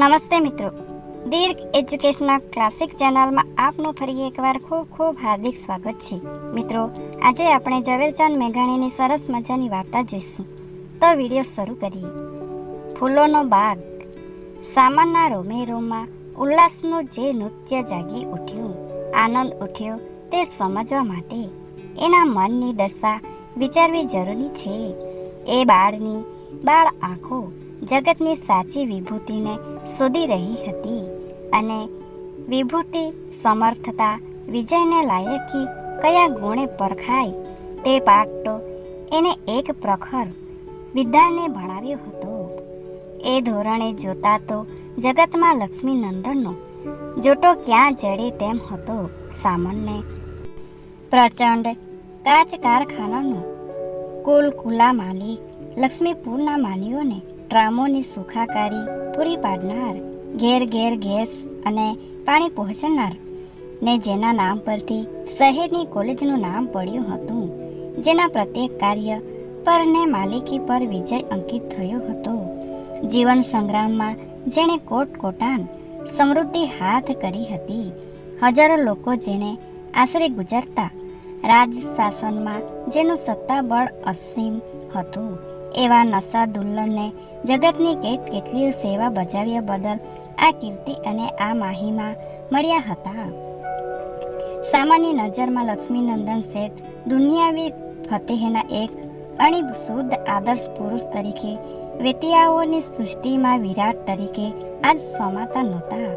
નમસ્તે મિત્રો. દીર્ઘ educational classic ચેનલમાં આપનું ફરી એકવાર ખૂબ ખૂબ હાર્દિક સ્વાગત છે. મિત્રો, આજે આપણે ઝવેરચંદ મેઘાણીની સરસ મજાની વાર્તા જોઈશું. તો વીડિયો શરૂ કરીએ. ફૂલોનો બાગ. સામાનના રોમે રોમમાં ઉલ્લાસનું જે નૃત્ય જાગી ઉઠ્યું, આનંદ ઉઠ્યો તે સમજવા માટે. એના મનની દશા વિચારવી જરૂરી છે. એ બાળની બાળ આંખો જગતની સાચી વિભૂતિને શોધી રહી હતી અને વિભૂતિ, સમર્થતા, વિજયને લાયકી કયા ગુણે પરખાય તે પાઠ તો એને એક પ્રખર વિદ્યાને ભણાવ્યો હતો. એ ધોરણે જોતા તો જગતમાં લક્ષ્મી નંદનનો જોટો ક્યાં જડે તેમ હતો સામાન્ય. પ્રચંડ કાચ કારખાનાનો કુલ કુલા માલિક લક્ષ્મીપુરના માનીઓને ટ્રામોની સુખાકારી પૂરી પાડનાર, ઘેર ઘેર ગેસ અને પાણી પહોંચાડનાર, ને જેના નામ પરથી શહેરની કોલેજનું નામ પડ્યું હતું, જેના પ્રત્યેક કાર્ય પર ને માલિકી પર વિજય અંકિત થયો હતો. જીવન સંગ્રામમાં જેણે કોટ કોટાન સમૃદ્ધિ હાથ કરી હતી. હજારો લોકો જેને આશરે ગુજરતા રાજ શાસનમાં જેનું સત્તાબળ અસીમ હતું. એવા નશા દુલ્લનને જગતની કેટ કેટલીય સેવા બજાવ્યા બદલ આ કીર્તિ અને આ માહીમાં મળ્યા હતા. સામાન્ય નજરમાં લક્ષ્મીનંદન શેઠ દુનિયાવી ફતેહના એક અણી શુદ્ધ આદર્શ પુરુષ તરીકે વેતિયાઓની સૃષ્ટિમાં વિરાટ તરીકે આજ સમાતા નહોતા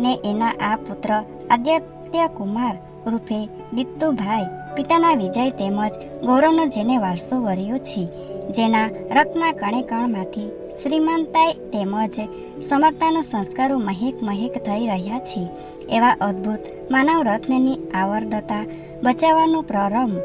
ને એના આ પુત્ર આદિત્ય કુમાર રૂપે દિત્તુભાઈ, પિતાના વિજય તેમજ ગૌરવનો જેને વારસો વર્યો છે જેના રક્તના કણે કણમાંથી શ્રીમંતાઈ તેમજ સમર્થાના સંસ્કારો મહેક મહેક થઈ રહ્યા છે. એવા અદ્ભુત માનવ રત્નની આવર્દતા બચાવવાનું પ્રારંભ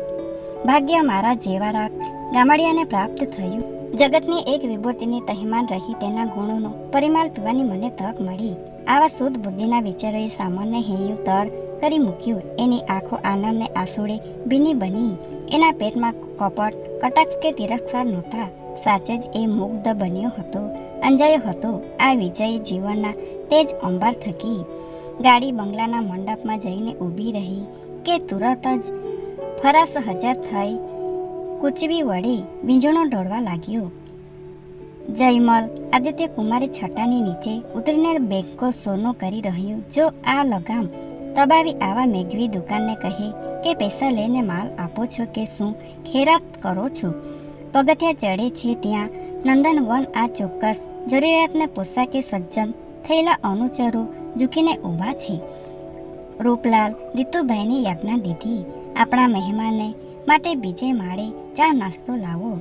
ભાગ્ય મારા જેવા રાખ ગામડિયાને પ્રાપ્ત થયું. જગતની એક વિભૂતિની તહેમાન રહી તેના ગુણોનો પરિમાલ પીવાની મને તક મળી. આવા શુદ્ધ બુદ્ધિના વિચારોએ સામાન્ય હેયું તર કરી મૂક્યું. એની આંખો આનંદને આંસુડે ભીની બની. એના પેટમાં કપટ, કટાક્ષ કે તિરસ્કાર નહોતા. સાચે જ એ મુગ્ધ બન્યો હતો, અંજાયો હતો. આ વિજય જીવનના તેજ અંબાર થકી. ગાડી બંગલાના મંડપમાં જઈને ઊભી રહી કે તુરત જ ફરાસ હજાર થઈ કૂચવી વડે વીંજણો ઢોળવા લાગ્યો. જયમલ, આદિત્ય કુમારે છટાની નીચે ઉતરીને બેંકો સોનો કરી રહ્યું. જો આ લગામ તબાવી આવા મેઘવી દુકાનને કહે કે, પૈસા લઈને માલ આપો છો કે શું? ખેરાત કરો છો. પગથિયા ચડે છે ત્યાં. નંદનવન આ ચોક્કસ જરૂરિયાતને પોસાકે સજ્જન? થયેલા અનુચરો ઝૂકીને ઊભા છે. રૂપલાલ દીતુભાઈની યાજ્ઞા દીધી. આપણા મહેમાનને માટે બીજે માળે ચા નાસ્તો લાવો.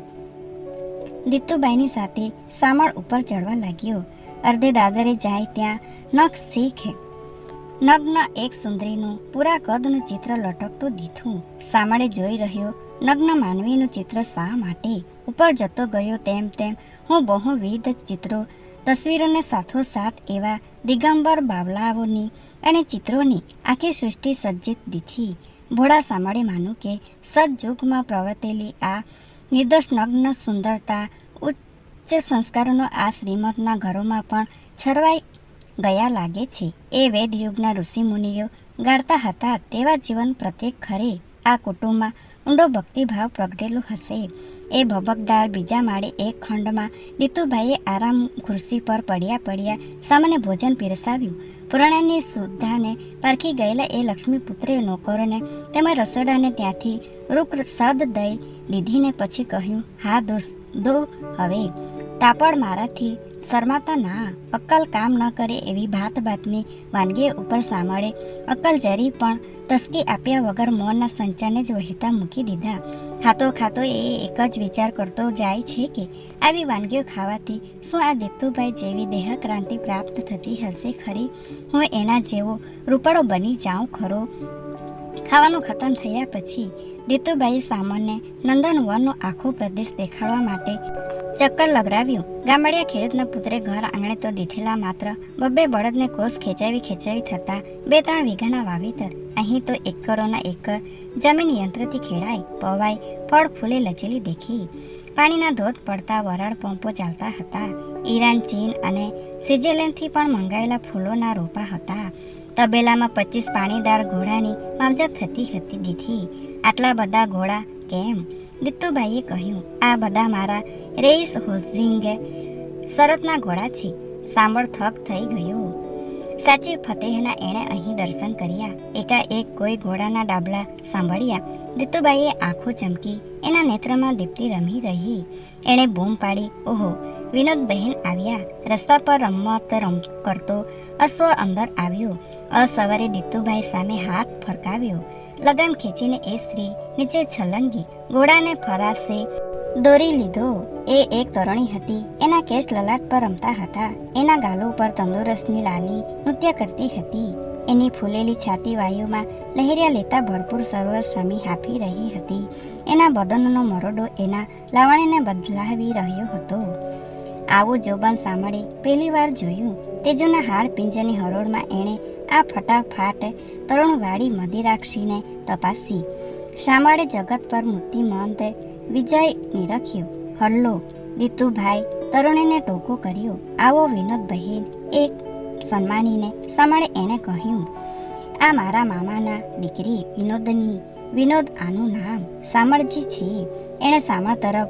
દીતુભાઈની સાથે સામળ ઉપર ચડવા લાગ્યો. અર્ધે દાદરે જાય ત્યાં. નખ શીખે. નગ્ન એક સુંદરીનું પૂરા કદનું ચિત્ર લટકતું દીઠું સામળે જોઈ રહ્યો નગ્ન માનવીનું ચિત્ર શા માટે? ઉપર જતો ગયો તેમ તેમ હું બહુવિધ ચિત્રો, તસવીરોને સાથોસાથ એવા દિગંબર બાવલાઓની અને ચિત્રોની આખી સૃષ્ટિ સજ્જિત દીઠી. ભોળા સાંભળે માનું કે સદયુગમાં પ્રવર્તેલી આ નિર્દોષ નગ્ન સુંદરતા ઉચ્ચ સંસ્કારોનો આ શ્રીમતના ઘરોમાં પણ છરવાઈ ગયા લાગે છે. એ વેદ યુગના ઋષિમુનિઓ ગાળતા હતા તેવા જીવન પ્રત્યે ખરે આ કુટુંબમાં ઊંડો ભક્તિભાવ પ્રગટેલો હશે. એ ભબકદાર બીજા માળે એક ખંડમાં દીતુભાઈએ આરામ ખુરશી પર પડ્યા પડ્યા સામાન્ય ભોજન પીરસાવ્યું. પુરાણાની સુદ્ધાને પારખી ગયેલા એ લક્ષ્મીપુત્રે નોકરોને તેમજ રસોડાને ત્યાંથી રૂક સદ દઈ લીધીને પછી કહ્યું, હા દોસ્ત, દો હવે. તાપડ મારાથી શરમાતા ના. અક્કલ કામ ન કરે એવી ભાત ભાતની વાનગીઓ ઉપર સાંભળે. અક્કલ જરી પણ તસ્કી આપ્યા વગર મોનના સંચાને જ વહેતા મૂકી દીધા. ખાતો ખાતો એ એક જ વિચાર કરતો જાય છે કે આવી વાનગીઓ ખાવાથી શું આ દીપ્તુભાઈ જેવી દેહક્રાંતિ પ્રાપ્ત થતી હશે ખરી? હું એના જેવો રૂપાળો બની જાઉં ખરો? ખાવાનું ખતમ થયા પછી દીતુભાઈએ સામાન્ય નંદનવનનો આખો પ્રદેશ દેખાડવા માટે ચક્કર લગરાવ્યું ગામડિયા ખેડૂતના પુત્રે ઘર આંગણે તો દીઠેલા માત્ર બબ્બે બળદને કોષ ખેંચાવી ખેંચાવી થતા બે ત્રણ વીઘાના વાવેતર. અહીં તો એકરોના એકર જમીન યંત્રથી ખેડાય, પવાય, ફળ ફૂલે લચેલી દેખી. પાણીના ધોધ પડતા વરાળ પંપો ચાલતા હતા. ઈરાન, ચીન અને સ્વિટ્ઝરલેન્ડથી પણ મંગાવેલા ફૂલોના રોપા હતા. તબેલામાં પચીસ પાણીદાર ઘોડાની માવજત થતી હતી દીઠી. આટલા બધા ઘોડા કેમ? દીતુભાઈએ કહ્યું, આ બધા મારા રેઈસ હોઝિંગે શરતના ઘોડા છે. સાંભળ, થક થઈ ગયું સાચી ફતેહના એણે અહીં દર્શન કર્યા. એકાએક કોઈ ઘોડાના ડાબલા સાંભળ્યા. દિત્તુભાઈએ આંખો ચમકી એના નેત્રમાં દીપ્તિ રમી રહી. એણે બૂમ પાડી, ઓહો. વિનોદબહેન આવ્યા. રસ્તા પર રમત રમ કરતો અશ્વ અંદર આવ્યો. અસવારે દીતુભાઈ સામે હાથ ફરકાવ્યો. લગામ ખેંચીને એ સ્ત્રી નીચે છલંગી, ઘોડાને ફરાશે. દોરી લીધો. એ એક તરણી હતી. એના કેસ લલાટ પર રમતા હતા. એના ગાલો પર તંદુરસ્તની લાલી નૃત્ય કરતી હતી. એની ફૂલેલી છાતી વાયુમાં લહેરિયા લેતા ભરપૂર સરોવર સમી હાફી રહી હતી. એના બદનનો મરોડો એના લાવણીને બદલાવી રહ્યો હતો. આવું જોબન સાંભળે પહેલી વાર જોયું. તેજોના હાડ પિંજરની હરોળમાં એણે આ ફટાફાટ તરુણવાળી મદિરાક્ષીને તપાસી. શામાળે જગત પર મૂર્તિમંત વિજય નિરખ્યો. હલ્લો, દીતુભાઈ, તરુણીને ટોકો કર્યો. આવો વિનોદ બહેન એક સન્માનીને શામાળે એણે કહ્યું, આ મારા મામાના દીકરી વિનોદની, વિનોદ આનું નામ સામળજી છે. એણે સામળ તરફ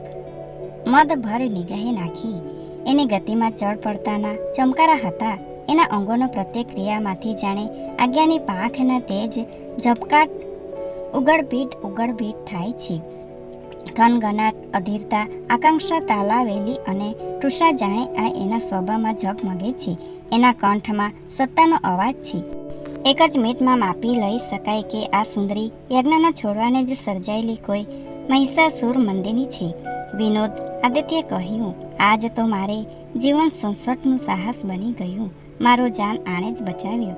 મદભર નિગાહે નાખી. એની ગતિમાં ચડ પડતાના ચમકારા હતા. એના અંગોનો પ્રત્યેક ક્રિયામાંથી જાણે આજ્ઞાની પાંખના તેજ ઝબકાટ ઉગડભીટ ઉગડભીટ થાય છે. ઘનઘનાટ, અધીરતા, આકાંક્ષા તાલાવેલી અને તૃષા જાણે આ એના સ્વભાવમાં ઝગમગે છે. એના કંઠમાં સત્તાનો અવાજ છે. એક જ મિનિટમાં માપી લઈ શકાય કે આ સુંદરી યજ્ઞના છોડવાને જ સર્જાયેલી કોઈ મહિષાસુર મંદિરની છે. વિનોદ આદિત્યે કહ્યું, આજ તો મારે જીવન સંસટનું સાહસ બની ગયું. મારો જાન આણે જ બચાવ્યો.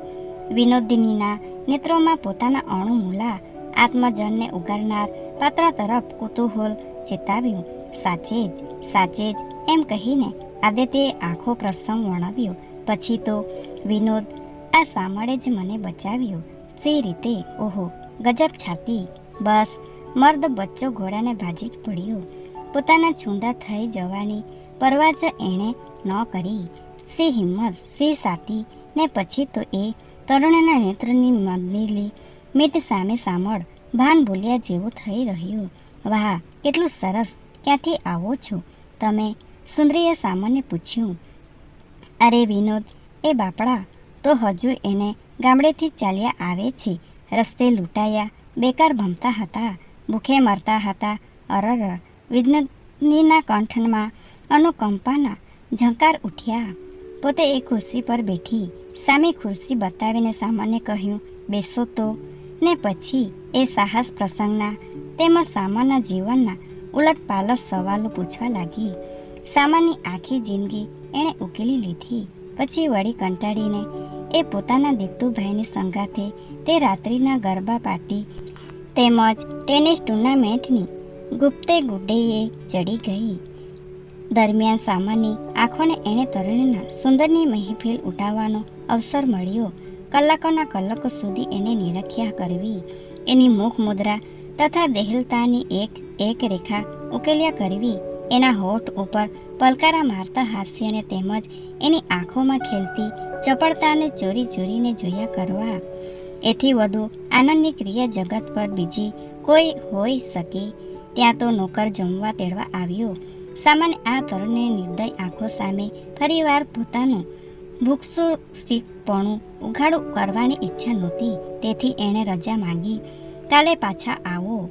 વિનોદિનીના નેત્રોમાં પોતાના અણુ મૂલા, આત્મજનને ઉગારનાર પાત્ર તરફ કુતૂહલ ચેતાવ્યું. સાચે જ સાચે જ એમ કહીને આદિત્યએ આખો પ્રસંગ વર્ણવ્યો. પછી તો વિનોદ આ સામળે જ મને બચાવ્યો. સે રીતે, ઓહો, ગજબ છાતી, બસ, મર્દ બચ્ચો ઘોડાને ભાજી જ પડ્યો. પોતાના છૂંદા થઈ જવાની પરવા જ એણે ન કરી. સી હિંમત, સી સાથી ને પછી તો એ તરુણના નેત્રની મંદિલી મીટ સામે સામળ ભાન ભૂલ્યા જેવું થઈ રહ્યું. વાહ, કેટલું સરસ, ક્યાંથી આવો છો? તમે, સુંદરીએ સામાન્ય પૂછ્યું. અરે વિનોદ, એ બાપડા, તો હજુ એને ગામડેથી ચાલ્યા આવે છે. રસ્તે લૂંટાયા, બેકાર ભમતા હતા, ભૂખે મરતા હતા. અરર, વિજ્ઞાનીના કંઠમાં અનુકંપાના ઝંકાર ઉઠ્યા. પોતે એ ખુરશી પર બેઠી સામે ખુરશી બતાવીને સામાનને કહ્યું, બેસો તો. ને પછી એ સાહસ પ્રસંગના તેમજ સામાના જીવનના ઉલટપાલટ સવાલો પૂછવા લાગી. સામાની આખી જિંદગી એણે ઉકેલી લીધી. પછી વળી કંટાળીને એ પોતાના દીતુભાઈની સંગાથે તે રાત્રિના ગરબા પાર્ટી તેમજ ટેનિસ ટુર્નામેન્ટની ગુપ્તે ગુડેએ ચડી ગઈ. દરમિયાન સામાની આંખોને એણે તરુણીના સુંદરની મહેફિલ ઉઠાવવાનો અવસર મળ્યો. કલાકોના કલાકો સુધી એને નિરખ્યા કરવી, એની મુખ મુદ્રા તથા દેહલતાની એક એક રેખા ઉકેલ્યા કરવી, એના હોઠ ઉપર પલકારા મારતા હાસ્યને તેમજ એની આંખોમાં ખેલતી ચપળતાને ચોરી ચોરીને જોયા કરવા. એથી વધુ આનંદની ક્રિયા જગત પર બીજી કોઈ હોઈ શકે, ત્યાં તો નોકર જમવા તેડવા આવ્યો. સામાન્ય આ તરુણને નિર્દય આંખો સામે ફરીવાર પોતાનું ભૂખસું સ્ટીકપણું ઉઘાડું કરવાની ઈચ્છા નહોતી. તેથી એણે રજા માંગી. કાલે પાછા આવો.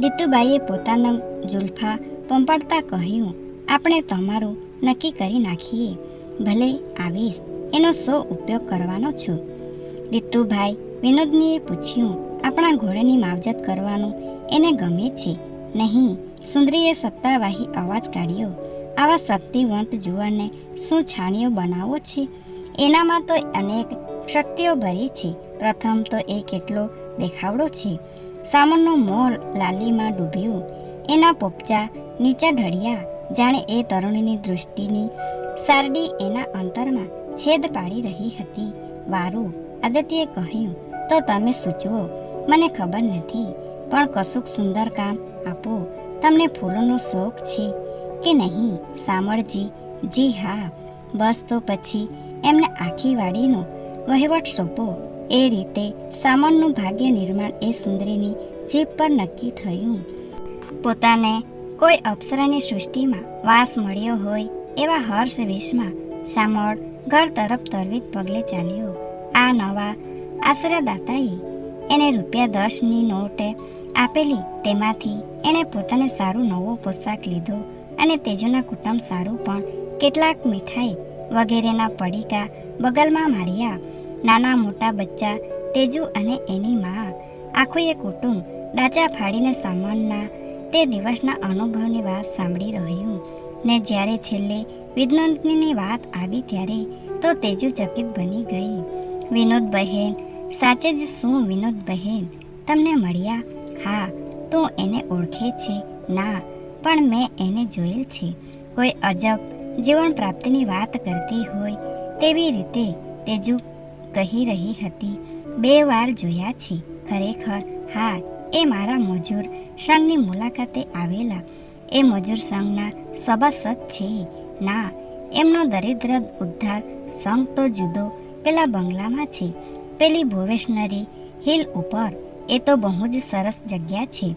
દીતુબાઈએ પોતાના જુલ્ફા પંપાડતા કહ્યું, આપણે તમારું નક્કી કરી નાખીએ. ભલે આવીશ. એનો સો ઉપયોગ કરવાનો છું. દીતુભાઈ વિનોદનીએ પૂછ્યું, આપણા ઘોડાની માવજત કરવાનું એને ગમે છે? નહીં. સુંદરીએ સત્તાવાહી અવાજ કાઢ્યો. આવા શક્તિવંત જુવાનને શું છાણિયો બનાવવો છે? એનામાં તો અનેક શક્તિઓ ભરી છે. પ્રથમ તો એ કેટલો દેખાવડો છે. સામનનો મોર લાલીમાં ડૂબ્યું. એના પોપચા નીચા ઢળ્યા. જાણે એ તરુણીની દૃષ્ટિની સારડી એના અંતરમાં છેદ પાડી રહી હતી. વારું આદિત્યએ કહ્યું, તો તમે સૂચવો. મને ખબર નથી. પણ કશુંક સુંદર કામ આપો. તમને ફૂલોનો શોખ છે કે નહીં સામળજી જી હા. બસ તો પછી એમને આખી વાડીનો વહીવટ સોંપો. એ રીતે સામણનું ભાગ્ય નિર્માણ એ સુંદરીની જીભ પર નક્કી થયું. પોતાને કોઈ અપ્સરાની સૃષ્ટિમાં વાસ મળ્યો હોય એવા હર્ષ વિશમાં સામળ ઘર તરફ તરવીત પગલે ચાલ્યો. આ નવા આશ્રયદાતાએ એને રૂપિયા દસની નોટે આપેલી. તેમાંથી એણે પોતાને સારું નવો પોશાક લીધો અને તેજુના કુટુંબ સારું પણ કેટલાક મીઠાઈ વગેરેના પડીકા બગલમાં માર્યા. નાના મોટા બચ્ચા તેજુ અને એની મા આખું એ કુટુંબ ડાચા ફાડીને સામાનના તે દિવસના અનુભવની વાત સાંભળી રહ્યું. ને જ્યારે છેલ્લે વિદ્વંતની વાત આવી ત્યારે તો તેજુ ચકિત બની ગઈ. વિનોદ બહેન સાચે જ શું વિનોદ બહેન તમને મળ્યા હા, તું એને ઓળખે છે? ના, પણ મેં એને જોયેલ છે. કોઈ અજબ જીવન પ્રાપ્તિની વાત કરતી હોય તેવી રીતે તેજુ કહી રહી હતી. બે વાર જોયા છે. ખરેખર, હા, એ મારા મજૂર સંઘની મુલાકાતે આવેલા. એ મજૂર સંઘના સભાસદ છે. ના, એમનો દરિદ્ર ઉદ્ધાર સંઘ તો જુદો. પેલા બંગલામાં છે. પેલી ભુવેશનરી હિલ ઉપર એ તો બહુ જ સરસ જગ્યા છે.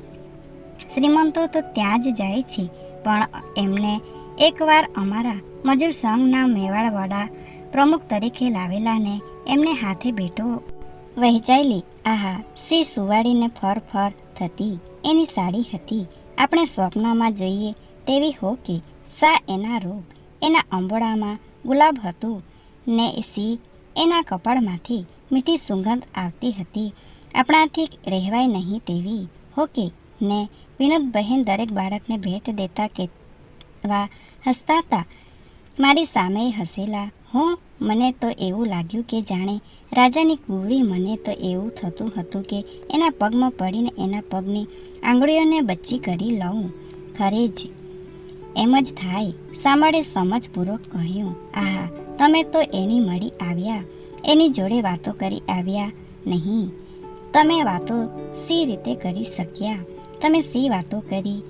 શ્રીમંતો તો ત્યાં જ જાય છે, પણ એમને એકવાર અમારા મજૂર સંઘના મેવાડવાડા પ્રમુખ તરીકે લાવેલાને એમને હાથે ભેટો વહેંચાયેલી. આહા સી સુવાડીને ફર ફર થતી, એની સાડી હતી. આપણે સ્વપ્નમાં જોઈએ તેવી હો કે સા એના રૂપ, એના અંબોડામાં ગુલાબ હતું ને સી એના કપાળમાંથી મીઠી સુગંધ આવતી હતી. આપણાથી રહેવાય નહીં તેવી. હો કે ને વિનોદ બહેન દરેક બાળકને ભેટ દેતા કહેવા હસતા હતા મારી સામે હસેલા. હું? મને તો એવું લાગ્યું કે જાણે રાજાની કુવરી મને તો એવું થતું હતું કે એના પગમાં પડીને એના પગની આંગળીઓને બચ્ચી કરી લઉં. ખરે જ. એમ જ થાય. સાંભળે સમજપૂર્વક કહ્યું. આહા, તમે તો એની મળી આવ્યા. એની જોડે વાતો કરી આવ્યા નહીં. તમે વાતો સી રીતે કરી શક્યા? તમે સી વાતો કરી?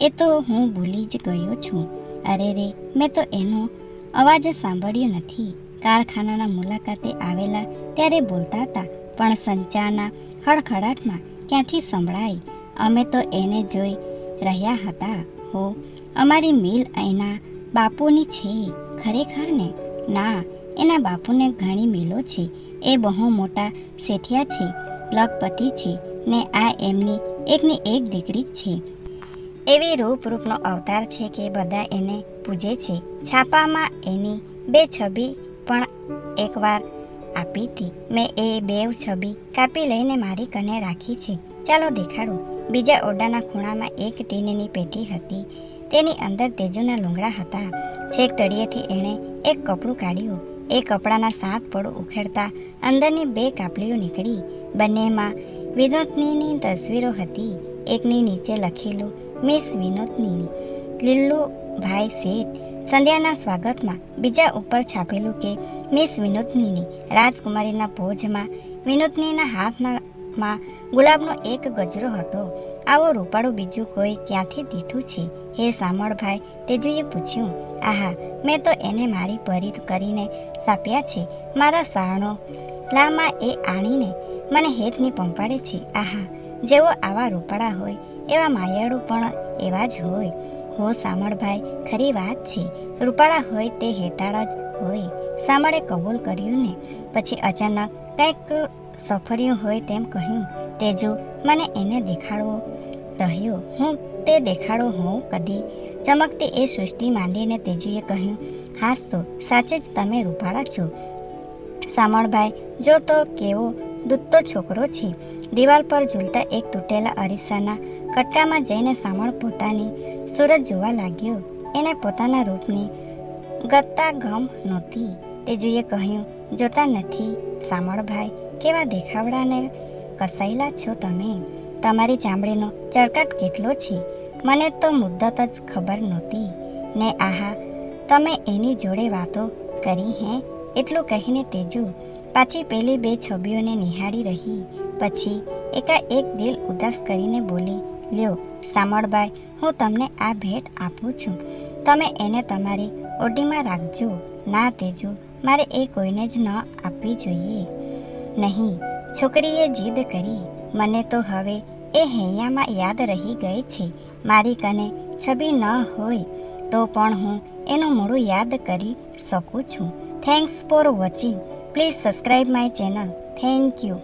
એ તો હું ભૂલી જ ગયો છું. અરે રે, મેં તો એનો અવાજ સાંભળ્યો નથી. કારખાનાના મુલાકાતે આવેલા ત્યારે બોલતા હતા, પણ સંચારના ખડખડાટમાં ક્યાંથી સંભળાય? અમે તો એને જોઈ રહ્યા હતા. હો, અમારી મિલ એના બાપુની છે, ખરેખર ને? ના, એના બાપુને ઘણી મિલો છે. એ બહુ મોટા શેઠિયા છે. લખપતિ છે ને આ એમની એકની એક દીકરી જ છે. એવી રૂપ રૂપનો અવતાર છે કે બધા એને પૂજે છે. છાપામાં એની બે છબી પણ એકવાર આપી હતી. મેં એ બે છબી કાપી લઈને મારી કને રાખી છે. ચાલો દેખાડું. બીજા ઓરડાના ખૂણામાં એક ટીનની પેટી હતી. તેની અંદર તેજુના લૂંગડા હતા. છેક તળિયેથી એણે એક કપડું કાઢ્યું. એ કપડાના સાત પડ ઉખેડતા અંદરની બે કાપલીઓ નીકળી. બંનેમાં વિનોદનીની તસવીરો હતી. એકની નીચે લખેલું, મિસ વિનોદની લીલ્લુ ભાઈ શેઠ સંધ્યાના સ્વાગતમાં બીજા ઉપર છાપેલું કે, મિસ વિનોદનીની. રાજકુમારીના ભોજમાં વિનોદનીના હાથમાં ગુલાબનો એક ગજરો હતો. આવો રૂપાળું, બીજું કોઈ ક્યાંથી દીઠું છે? હે સામળભાઈ, તેજુએ પૂછ્યું. આહા, મેં તો એને મારી પરી કરીને સાપ્યા છે. મારા સાણો, લામાં એ આણીને મને હેતની પંપાડે છે. આહા જેવો આવા રૂપાળા હોય, એવા માયાળુ પણ એવા જ હોય. હો સામળભાઈ, ખરી વાત છે. રૂપાળા હોય તે હેતાળા જ હોય. સામળે કબૂલ કર્યું ને, પછી અચાનક કંઈક સફર્યું હોય તેમ કહ્યું, તેજુ, મને એને દેખાડવો રહ્યો. હું તે દેખાડો હોઉં કદી. ચમકતી એ સૃષ્ટિ માંડીને તેજુએ કહ્યું હાસ તો સાચે જ તમે રૂપાળા છો. સામળભાઈ, જો તો કેવો દૂધતો છોકરો છે. દિવાલ પર ઝૂલતા એક તૂટેલા અરીસાના કટકામાં જઈને સામળ પોતાની સુરત જોવા લાગ્યો. એને પોતાના રૂપની ગત્તા ગમ નહોતી. તેજુએ કહ્યું, જોતા નથી, સામળભાઈ, કેવા દેખાવડાને કસાયેલા છો તમે? તમારી ચામડીનો ચળકાટ કેટલો છે? મને તો મુદ્દત જ ખબર નહોતી. ને આહા તમે એની જોડે વાતો કરી હે? એટલું કહીને તેજુ પાછી પેલી બે છબીઓને નિહાળી રહી. પછી એકાએક દિલ ઉદાસ કરીને બોલી, લ્યો સામળભાઈ હું તમને આ ભેટ આપું છું. તમે એને તમારી ઓટીમાં રાખજો. ના, તેજુ, મારે એ કોઈને જ ન આપવી જોઈએ. નહીં, છોકરીએ જીદ કરી. મને તો હવે એ હૈયામાં યાદ રહી ગઈ છે. મારી કને છબી ન હોય. તો પણ હું એનું મોડું યાદ કરી શકું છું. Thanks for watching please subscribe my channel thank you